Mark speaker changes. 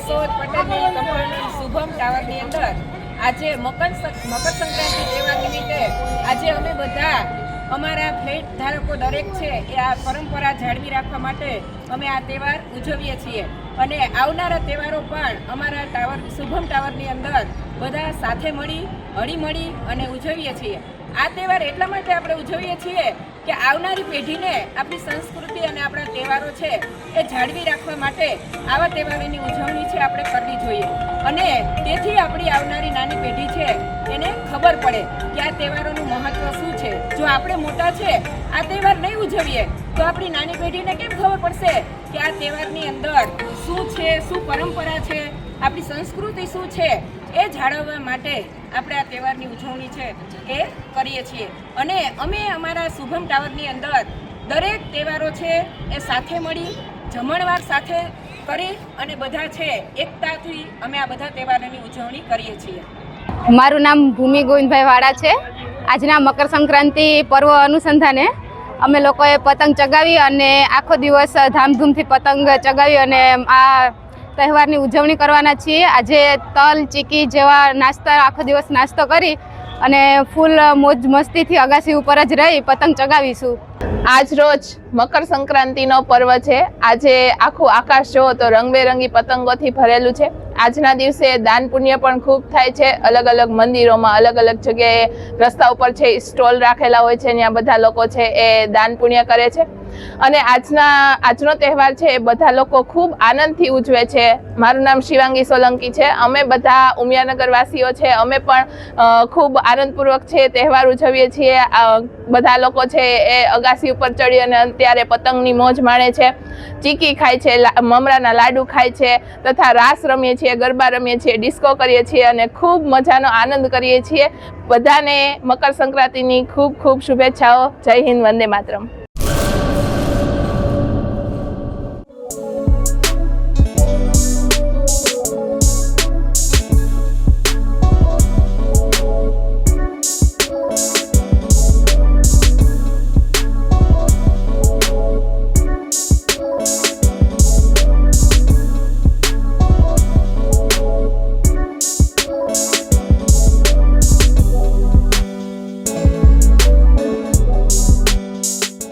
Speaker 1: કેશોદ પટેલની કંપની શુભમ ટાવરની અંદર આજે મકર મકર સંક્રાંતિ સેવા નિમિત્તે આજે અમે બધા અમારા ફ્લેટ ધારકો દરેક છે એ આ પરંપરા જાળવી રાખવા માટે અમે આ તહેવાર ઉજવીએ છીએ. અને આવનારા તહેવારો પણ અમારા ટાવર, શુભમ ટાવરની અંદર બધા સાથે મળી, હળીમળી અને ઉજવીએ છીએ. આ તહેવાર એટલા માટે આપણે ઉજવીએ છીએ કે આવનારી પેઢીને આપણી સંસ્કૃતિ અને આપણા તહેવારો છે એ જાળવી રાખવા માટે આવા તહેવારોની ઉજવણી છે આપણે કરવી જોઈએ. અને તેથી આપણી આવનારી નાની પેઢી છે એને ખબર પડે કે આ તહેવારોનું મહત્વ શું છે. જો આપણે મોટા છે, આ તહેવાર નહીં ઉજવીએ, તો આપણી નાની પેઢીને કેમ ખબર પડશે કે આ તહેવારની અંદર શું છે, શું પરંપરા છે, આપણી સંસ્કૃતિ શું છે એ જાળવવા માટે આપણે આ તહેવારની ઉજવણી છે એ કરીએ છીએ. અને અમે અમારા શુભમ ટાવરની અંદર દરેક તહેવારો છે એ સાથે મળી જમણવાર સાથે કરી અને બધા છે એકતાથી અમે આ બધા તહેવારોની ઉજવણી કરીએ છીએ.
Speaker 2: મારું નામ ભૂમિ ગોવિંદભાઈ વાળા છે. આજના મકર સંક્રાંતિ પર્વ અનુસંધાને અમે લોકોએ પતંગ ચગાવી અને આખો દિવસ ધામધૂમથી પતંગ ચગાવી અને આ તહેવારની ઉજવણી કરવાના છીએ. આજે તલ, ચીકી જેવા નાસ્તા, આખો દિવસ નાસ્તો કરી અને ફૂલ મોજ મસ્તીથી અગાસી ઉપર જ રહી પતંગ ચગાવીશું.
Speaker 3: આજ રોજ મકર સંક્રાંતિનો પર્વ છે. આજે આખું આકાશ જુઓ તો રંગબેરંગી પતંગોથી ભરેલું છે. આજના દિવસે દાન પુણ્ય પણ ખૂબ થાય છે. અલગ અલગ મંદિરોમાં અલગ અલગ જગ્યાએ રસ્તા ઉપર છે સ્ટોલ રાખેલા હોય છે, ત્યાં બધા લોકો છે એ દાન પુણ્ય કરે છે. અને આજના આજનો તહેવાર છે એ બધા લોકો ખૂબ આનંદથી ઉજવે છે. મારું નામ શિવાંગી સોલંકી છે. અમે બધા ઉમિયાનગરવાસીઓ છે. અમે પણ ખૂબ આનંદપૂર્વક છે તહેવાર ઉજવીએ છીએ. બધા લોકો છે એ અગાસી ઉપર ચડી અને અત્યારે પતંગની મોજ માણે છે. ચીકી ખાય છે મમરાના લાડુ ખાય છે તથા રાસ રમીએ છીએ, ગરબા રમીએ છીએ, ડિસ્કો કરીએ છીએ અને ખૂબ મજાનો આનંદ કરીએ છીએ. બધાને મકર સંક્રાંતિની ખૂબ ખૂબ શુભેચ્છાઓ. જય હિન્દ, વંદે માતરમ.